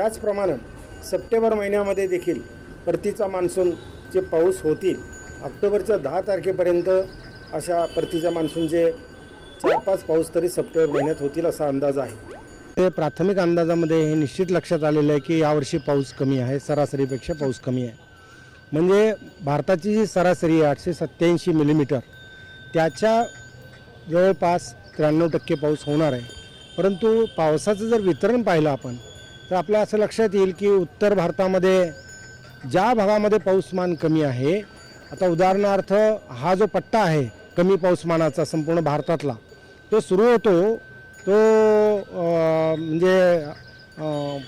त्याचप्रमाणे सप्टेंबर महिन्यामध्ये देखील परतीचा मान्सूनचे पाऊस होतील. ऑक्टोबरच्या दहा तारखेपर्यंत अशा परतीच्या मान्सूनचे चार पाच पाऊस तरी सप्टेंबर महिन्यात होतील असा अंदाज आहे. ते प्राथमिक अंदाजामध्ये हे निश्चित लक्षात आलेलं आहे की यावर्षी पाऊस कमी आहे सरासरीपेक्षा पाऊस कमी आहे. म्हणजे भारताची जी सरासरी आहे आठशे सत्याऐंशी मिलीमीटर त्याच्या जवळपास त्र्याण्णव टक्के पाऊस होणार आहे. परंतु पावसाचं जर वितरण पाहिलं आपण तर आपल्या असं लक्षात येईल की उत्तर भारतामध्ये ज्या भागामध्ये पाऊसमान कमी आहे आता उदाहरणार्थ हा जो पट्टा आहे कमी पाऊसमानाचा संपूर्ण भारतातला तो सुरू होतो तो म्हणजे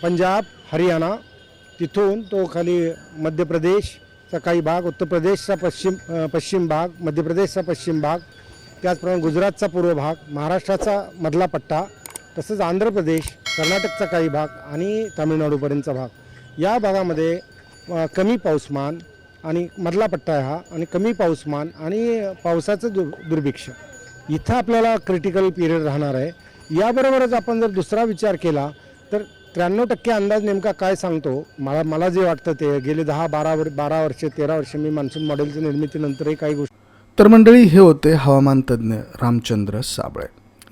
पंजाब हरियाणा तिथून तो खाली मध्य प्रदेशचा काही भाग उत्तर प्रदेशचा पश्चिम पश्चिम भाग मध्य प्रदेशचा पश्चिम भाग त्याचप्रमाणे गुजरातचा पूर्व भाग महाराष्ट्राचा मधला पट्टा तसंच आंध्र प्रदेश कर्नाटकचा काही भाग आणि तामिळनाडूपर्यंतचा भाग. या भागामध्ये कमी पाऊसमान आणि मधला पट्टा आहे हा आणि कमी पाऊसमान आणि पावसाचं दुर् दुर्भिक्ष. इथं आपल्याला क्रिटिकल पिरियड राहणार आहे. याबरोबरच आपण जर दुसरा विचार केला तर त्र्याण्णव टक्के अंदाज नेमका काय सांगतो? मला मला जे वाटतं ते गेले दहा बारा वर बारा वर्षे तेरा वर्षे मी मान्सून मॉडेलच्या निर्मितीनंतरही काही गोष्टी तर मंडळी हे होते हवामान तज्ज्ञ रामचंद्र साबळे.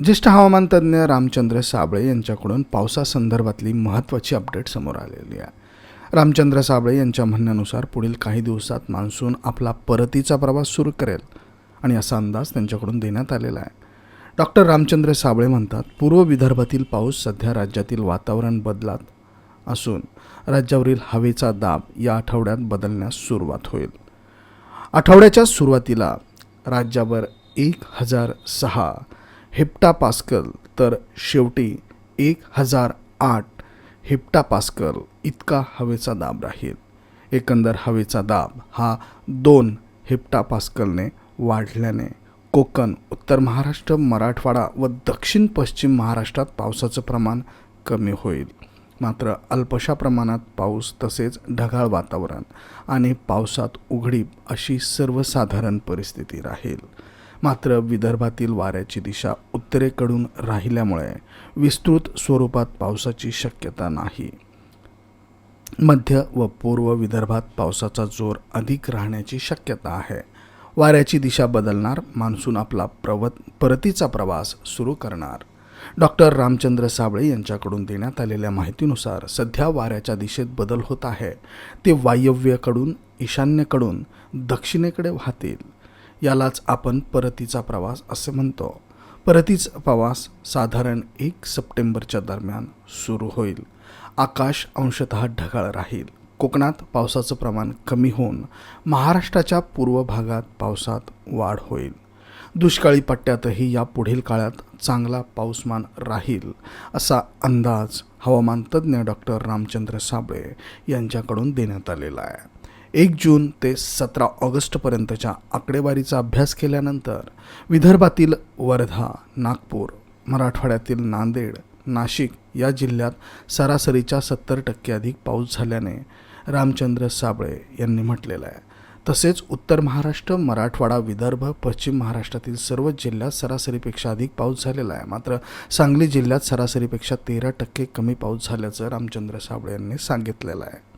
ज्येष्ठ हवामान तज्ज्ञ रामचंद्र साबळे यांच्याकडून पावसासंदर्भातली महत्त्वाची अपडेट समोर आलेली आहे. रामचंद्र साबळे यांच्या म्हणण्यानुसार पुढील काही दिवसात मान्सून आपला परतीचा प्रवास सुरू करेल आणि असा अंदाज त्यांच्याकडून देण्यात आलेला आहे. डॉक्टर रामचंद्र साबळे म्हणतात पूर्व विदर्भातील पाऊस सध्या राज्यातील वातावरण बदलात असून राज्यावरील हवेचा दाब या आठवड्यात बदलण्यास सुरुवात होईल. आठवड्याच्या सुरुवातीला राज्यावर एक हजार सहा हेप्टा पास्कल तर शेवटी एक हजार आठ हेप्टा पास्कल इतका हवेचा दाब राहील. एकंदर हवेचा दाब हा दोन हेप्टा पास्कलने वाढल्याने कोकण उत्तर महाराष्ट्र मराठवाडा व दक्षिण पश्चिम महाराष्ट्रात पावसाचं प्रमाण कमी होईल. मात्र अल्पशा प्रमाणात पाऊस तसेच ढगाळ वातावरण आणि पावसात उघडीप अशी सर्वसाधारण परिस्थिती राहील. मात्र विदर्भातील वाऱ्याची दिशा उत्तरेकडून राहिल्यामुळे विस्तृत स्वरूपात पावसाची शक्यता नाही. मध्य व पूर्व विदर्भात पावसाचा जोर अधिक राहण्याची शक्यता आहे. वाऱ्याची दिशा बदलणार मान्सून आपला प्रवत परतीचा प्रवास सुरू करणार. डॉक्टर रामचंद्र साबळे यांच्याकडून देण्यात आलेल्या माहितीनुसार सध्या वाऱ्याच्या दिशेत बदल होत आहे. ते वायव्यकडून ईशान्येकडून दक्षिणेकडे वाहतील. यालाच आपण परतीचा प्रवास असे म्हणतो. परतीचा प्रवास साधारण एक सप्टेंबरच्या दरम्यान सुरू होईल. आकाश अंशतः ढगाळ राहील. कोकणात पावसाचं प्रमाण कमी होऊन महाराष्ट्राच्या पूर्व भागात पावसात वाढ होईल. दुष्काळी पट्ट्यातही या पुढील काळात चांगला पाऊसमान राहील असा अंदाज हवामान तज्ज्ञ डॉक्टर रामचंद्र साबळे यांच्याकडून देण्यात आलेला आहे. एक जून ते सतरा ऑगस्टपर्यंतच्या आकडेवारीचा अभ्यास केल्यानंतर विदर्भातील वर्धा नागपूर मराठवाड्यातील नांदेड नाशिक या जिल्ह्यात सरासरीच्या सत्तर टक्के अधिक पाऊस झाल्याने रामचंद्र साबळे यांनी म्हटलेलं आहे. तसेच उत्तर महाराष्ट्र मराठवाडा विदर्भ पश्चिम महाराष्ट्रातील सर्वच जिल्ह्यात सरासरीपेक्षा अधिक पाऊस झालेला आहे. मात्र सांगली जिल्ह्यात सरासरीपेक्षा तेरा टक्के कमी पाऊस झाल्याचं रामचंद्र साबळे यांनी सांगितलेलं आहे.